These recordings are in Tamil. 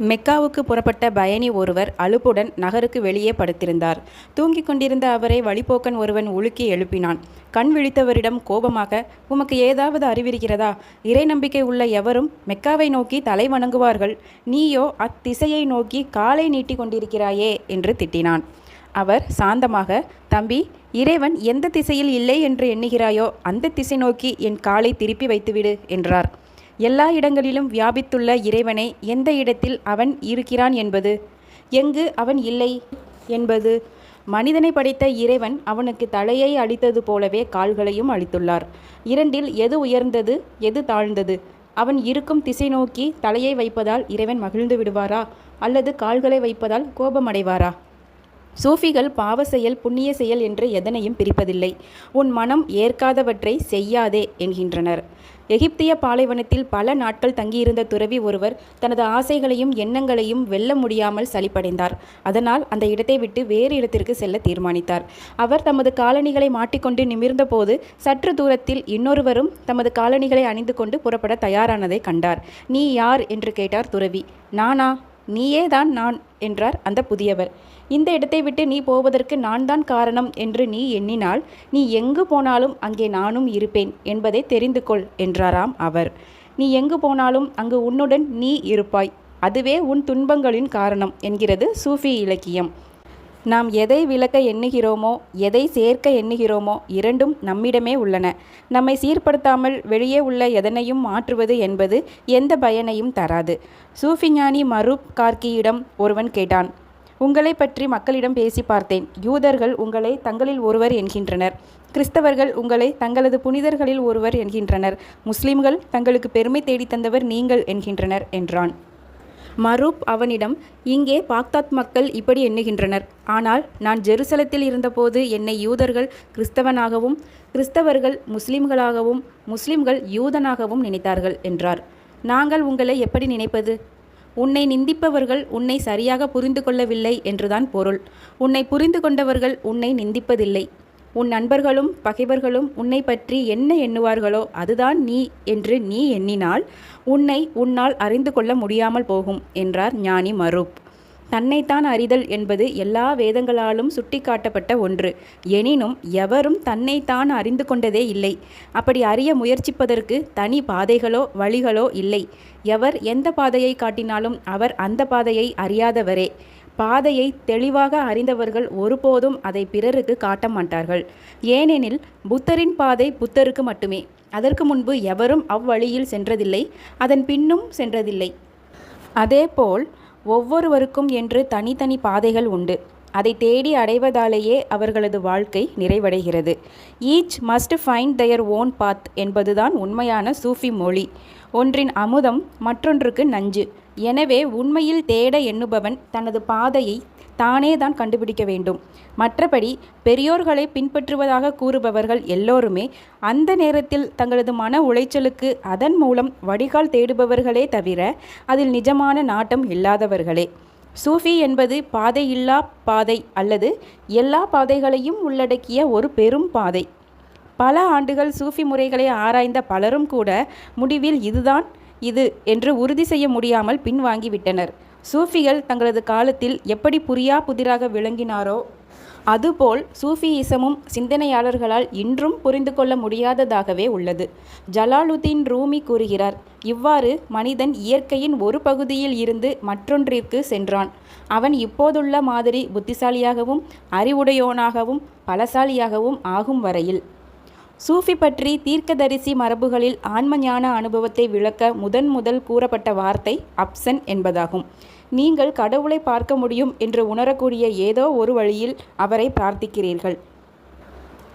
மெக்காவுக்கு புறப்பட்ட பயணி ஒருவர் அலுப்புடன் நகருக்கு வெளியே படுத்திருந்தார். தூங்கிக் கொண்டிருந்த அவரை வழிப்போக்கன் ஒருவன் உலுக்கி எழுப்பினான். கண் விழித்தவரிடம் கோபமாக உமக்கு ஏதாவது அறிவிருக்கிறதா? இறை நம்பிக்கை உள்ள எவரும் மெக்காவை நோக்கி தலை வணங்குவார்கள். நீயோ அத்திசையை நோக்கி காலை நீட்டிக் கொண்டிருக்கிறாயே என்று திட்டினான். அவர் சாந்தமாக தம்பி இறைவன் எந்த திசையில் இல்லை என்று எண்ணுகிறாயோ அந்தத் திசை நோக்கி என் காலை திருப்பி வைத்துவிடு என்றார். எல்லா இடங்களிலும் வியாபித்துள்ள இறைவனே எந்த இடத்தில் அவன் இருக்கிறான் என்பது? எங்கு அவன் இல்லை என்பது? மனிதனைப் படைத்த இறைவன் அவனுக்கு தலையை அளித்தது போலவே கால்களையும் அளித்துள்ளார். இரண்டில் எது உயர்ந்தது எது தாழ்ந்தது? அவன் இருக்கும் திசை நோக்கி தலையை வைப்பதால் இறைவன் மகிழ்ந்து விடுவாரா? அல்லது கால்களை வைப்பதால் கோபமடைவாரா? சூஃபிகள் பாவ செயல் புண்ணிய செயல் என்று எதனையும் பிரிப்பதில்லை. உன் மனம் ஏற்காதவற்றை செய்யாதே என்கின்றனர். எகிப்திய பாலைவனத்தில் பல நாட்கள் தங்கியிருந்த துறவி ஒருவர் தனது ஆசைகளையும் எண்ணங்களையும் வெல்ல முடியாமல் சலிப்படைந்தார். அதனால் அந்த இடத்தை விட்டு வேறு இடத்திற்கு செல்ல தீர்மானித்தார். அவர் தமது காலணிகளை மாட்டிக்கொண்டு நிமிர்ந்தபோது சற்று தூரத்தில் இன்னொருவரும் தமது காலணிகளை அணிந்து கொண்டு புறப்பட தயாரானதை கண்டார். நீ யார்? என்று கேட்டார் துறவி. நானா? நீயேதான் நான் என்றார் அந்த புதியவர். இந்த இடத்தை விட்டு நீ போவதற்கு நான்தான் காரணம் என்று நீ எண்ணினால் நீ எங்கு போனாலும் அங்கே நானும் இருப்பேன் என்பதை தெரிந்து கொள் என்றாராம் அவர். நீ எங்கு போனாலும் அங்கு உன்னுடன் நீ இருப்பாய். அதுவே உன் துன்பங்களின் காரணம் என்கிறது சூஃபி இலக்கியம். நாம் எதை விளக்க எண்ணுகிறோமோ எதை சேர்க்க எண்ணுகிறோமோ இரண்டும் நம்மிடமே உள்ளன. நம்மை சீர்படுத்தாமல் வெளியே உள்ள எதனையும் மாற்றுவது என்பது எந்த பயனையும் தராது. சூஃபி ஞானி மரூப் கார்க்கியிடம் ஒருவன் கேட்டான் உங்களைப் பற்றி மக்களிடம் பேசிப் பார்த்தேன். யூதர்கள் உங்களை தங்களில் ஒருவர் என்கின்றனர். கிறிஸ்தவர்கள் உங்களை தங்களது புனிதர்களில் ஒருவர் என்கின்றனர். முஸ்லிம்கள் தங்களுக்கு பெருமை தேடித் தந்தவர் நீங்கள் என்கின்றனர் என்றான். மரூப் அவனிடம் இங்கே பாக்தாத் மக்கள் இப்படி எண்ணுகின்றனர். ஆனால் நான் ஜெருசலத்தில் இருந்தபோது என்னை யூதர்கள் கிறிஸ்தவனாகவும் கிறிஸ்தவர்கள் முஸ்லிம்களாகவும் முஸ்லிம்கள் யூதனாகவும் நினைத்தார்கள் என்றார். நாங்கள் உங்களை எப்படி நினைப்பது? உன்னை நிந்திப்பவர்கள் உன்னை சரியாக புரிந்து கொள்ளவில்லை என்றுதான் பொருள். உன்னை புரிந்து கொண்டவர்கள் உன்னை நிந்திப்பதில்லை. உன் நண்பர்களும் பகைவர்களும் உன்னைப் பற்றி என்ன எண்ணுவார்களோ அதுதான் நீ என்று நீ எண்ணினால் உன்னை உன்னால் அறிந்து கொள்ள முடியாமல் போகும் என்றார் ஞானி மரூப். தன்னைத்தான் அறிதல் என்பது எல்லா வேதங்களாலும் சுட்டிக்காட்டப்பட்ட ஒன்று. எனினும் எவரும் தன்னைத்தான் அறிந்து கொண்டதே இல்லை. அப்படி அறிய முயற்சிப்பதற்கு தனி பாதைகளோ வழிகளோ இல்லை. எவர் எந்த பாதையை காட்டினாலும் அவர் அந்த பாதையை அறியாதவரே. பாதையை தெளிவாக அறிந்தவர்கள் ஒருபோதும் அதை பிறருக்கு காட்ட மாட்டார்கள். ஏனெனில் புத்தரின் பாதை புத்தருக்கு மட்டுமே. அதற்கு முன்பு எவரும் அவ்வழியில் சென்றதில்லை அதன் பின்னும் சென்றதில்லை. அதேபோல் ஒவ்வொருவருக்கும் என்று தனித்தனி பாதைகள் உண்டு. அதை தேடி அடைவதாலேயே அவர்களது வாழ்க்கை நிறைவடைகிறது. Each must find their own path என்பதுதான் உண்மையான சூஃபி மொழி. ஒன்றின் அமுதம் மற்றொன்றுக்கு நஞ்சு. எனவே உண்மையில் தேட எண்ணுபவன் தனது பாதையை தானே தான் கண்டுபிடிக்க வேண்டும். மற்றபடி பெரியோர்களை பின்பற்றுவதாக கூறுபவர்கள் எல்லோருமே அந்த நேரத்தில் தங்களது மன உளைச்சலுக்கு அதன் மூலம் வடிகால் தேடுபவர்களே தவிர அதில் நிஜமான நாட்டம் இல்லாதவர்களே. சூஃபி என்பது பாதையில்லா பாதை அல்லது எல்லா பாதைகளையும் உள்ளடக்கிய ஒரு பெரும் பாதை. பல ஆண்டுகள் சூஃபி முறைகளை ஆராய்ந்த பலரும் கூட முடிவில் இதுதான் இது என்று உறுதி செய்ய முடியாமல் பின்வாங்கிவிட்டனர். சூஃபிகள் தங்களது காலத்தில் எப்படி புரியா புதிராக விளங்கினாரோ அதுபோல் சூஃபியிசமும் சிந்தனையாளர்களால் இன்றும் புரிந்து கொள்ள முடியாததாகவே உள்ளது. ஜலாலுதீன் ரூமி கூறுகிறார் இவ்வாறு மனிதன் இயற்கையின் ஒரு பகுதியில் இருந்து மற்றொன்றிற்கு சென்றான். அவன் இப்போதுள்ள மாதிரி புத்திசாலியாகவும் அறிவுடையோனாகவும் பலசாலியாகவும் ஆகும் வரையில். சூஃபி பற்றி தீர்க்கதரிசி மரபுகளில் ஆன்ம ஞான அனுபவத்தை விளக்க முதன் முதல் கூறப்பட்ட வார்த்தை அப்சன் என்பதாகும். நீங்கள் கடவுளை பார்க்க முடியும் என்று உணரக்கூடிய ஏதோ ஒரு வழியில் அவரை பிரார்த்திக்கிறீர்கள்.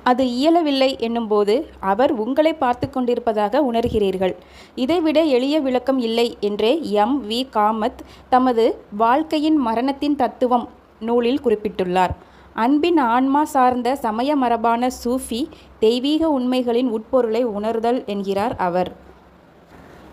அது இயலவில்லை என்னும்போது அவர் உங்களை பார்த்து கொண்டிருப்பதாக உணர்கிறீர்கள். இதைவிட எளிய விளக்கம் இல்லை என்றே எம். வி. காமத் தமது வாழ்க்கையின் மரணத்தின் தத்துவம் நூலில் குறிப்பிட்டுள்ளார். அன்பின் ஆன்மா சார்ந்த சமய மரபான சூஃபி தெய்வீக உண்மைகளின் உட்பொருளை உணர்தல் என்கிறார் அவர்.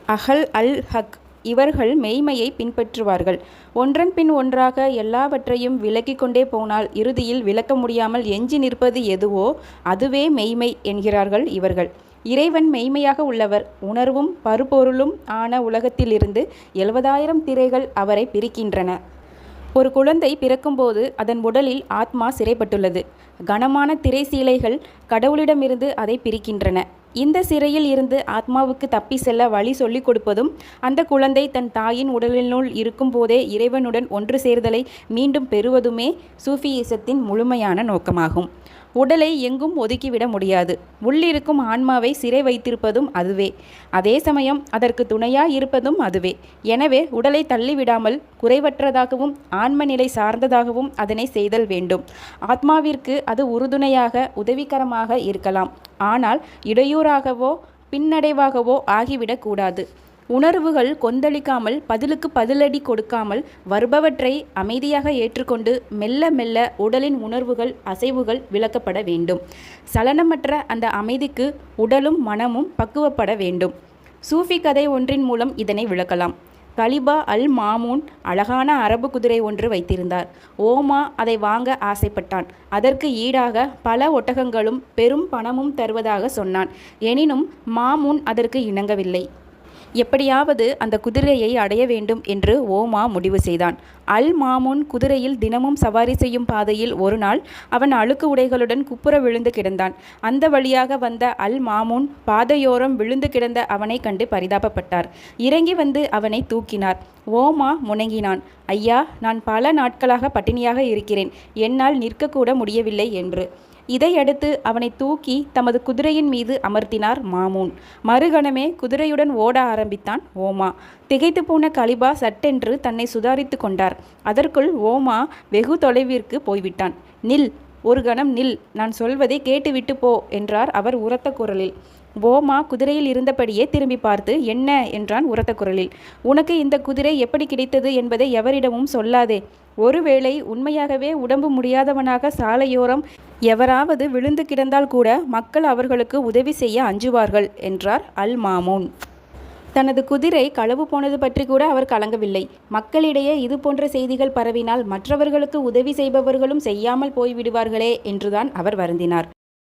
அஹல் அல் ஹக் இவர்கள் மெய்மையைப் பின்பற்றுவார்கள். ஒன்றன் பின் ஒன்றாக எல்லாவற்றையும் விலக்கிக் கொண்டே போனால் இறுதியில் விளக்க முடியாமல் எஞ்சி நிற்பது எதுவோ அதுவே மெய்மை என்கிறார்கள் இவர்கள். இறைவன் மெய்மையாக உள்ளவர் உணர்வும் பருப்பொருளும் ஆன உலகத்திலிருந்து எழுபதாயிரம் திரைகள் அவரை பிரிக்கின்றன ஒரு குழந்தை பிறக்கும்போது அதன் உடலில் ஆத்மா சிறைப்பட்டுள்ளது. கனமான திரை சீலைகள் கடவுளிடமிருந்து அதை பிரிக்கின்றன. இந்த சிறையில் இருந்து ஆத்மாவுக்கு தப்பி செல்ல வழி சொல்லிக் கொடுப்பதும் அந்த குழந்தை தன் தாயின் உடலினுள் இருக்கும்போதே இறைவனுடன் ஒன்று சேர்தலை மீண்டும் பெறுவதுமே சூஃபியிசத்தின் முழுமையான நோக்கமாகும். உடலை எங்கும் ஒதுக்கிவிட முடியாது. உள்ளிருக்கும் ஆன்மாவை சிறை வைத்திருப்பதும் அதுவே. அதே சமயம் அதற்கு துணையாய் இருப்பதும் அதுவே. எனவே உடலை தள்ளிவிடாமல் குறைவற்றதாகவும் ஆன்ம நிலை சார்ந்ததாகவும் அதனை செய்தல் வேண்டும். ஆத்மாவிற்கு அது உறுதுணையாக உதவிகரமாக இருக்கலாம். ஆனால் இடையூறாகவோ பின்னடைவாகவோ ஆகிவிடக்கூடாது. உணர்வுகள் கொந்தளிக்காமல் பதிலுக்கு பதிலடி கொடுக்காமல் வருபவற்றை அமைதியாக ஏற்றுக்கொண்டு மெல்ல மெல்ல உடலின் உணர்வுகள் அசைவுகள் விளக்கப்பட வேண்டும். சலனமற்ற அந்த அமைதிக்கு உடலும் மனமும் பக்குவப்பட வேண்டும். சூஃபி கதை ஒன்றின் மூலம் இதனை விளக்கலாம். கலிபா அல் மாமூன் அழகான அரபு குதிரை ஒன்று வைத்திருந்தார். ஓமா அதை வாங்க ஆசைப்பட்டான். அதற்கு ஈடாக பல ஒட்டகங்களும் பெரும் பணமும் தருவதாக சொன்னான். எனினும் மாமூன் அதற்கு இணங்கவில்லை. எப்படியாவது அந்த குதிரையை அடைய வேண்டும் என்று ஓமா முடிவு செய்தான். அல் மாமுன் குதிரையில் தினமும் சவாரி செய்யும் பாதையில் ஒரு நாள் அவன் அழுக்கு உடைகளுடன் குப்புற விழுந்து கிடந்தான். அந்த வழியாக வந்த அல் மாமுன் பாதையோரம் விழுந்து கிடந்த அவனை கண்டு பரிதாபப்பட்டார். இறங்கி வந்து அவனை தூக்கினார். ஓமா முணங்கினான் ஐயா நான் பல நாட்களாக பட்டினியாக இருக்கிறேன். என்னால் நிற்கக்கூட முடியவில்லை என்று. இதையடுத்து அவனை தூக்கி தமது குதிரையின் மீது அமர்த்தினார் மாமூன். மறுகணமே குதிரையுடன் ஓட ஆரம்பித்தான் ஓமா. திகைத்து போன கலிபா சட்டென்று தன்னை சுதாரித்து கொண்டார். அதற்குள் ஓமா வெகு தொலைவிற்கு போய்விட்டான். நில் ஒரு கணம் நில். நான் சொல்வதை கேட்டுவிட்டு போ என்றார் அவர் உரத்த குரலில். ஓமா குதிரையில் இருந்தபடியே திரும்பி பார்த்து என்ன? என்றான் உரத்த குரலில். உனக்கு இந்த குதிரை எப்படி கிடைத்தது என்பதை எவரிடமும் சொல்லாதே. ஒருவேளை உண்மையாகவே உடம்பு முடியாதவனாக சாலையோரம் எவராவது விழுந்து கிடந்தால் கூட மக்கள் அவர்களுக்கு உதவி செய்ய அஞ்சுவார்கள் என்றார் அல் மாமூன். தனது குதிரை களவு போனது பற்றி கூட அவர் கலங்கவில்லை. மக்களிடையே இது போன்ற செய்திகள் பரவினால் மற்றவர்களுக்கு உதவி செய்பவர்களும் செய்யாமல் போய்விடுவார்களே என்றுதான் அவர் வருந்தினார்.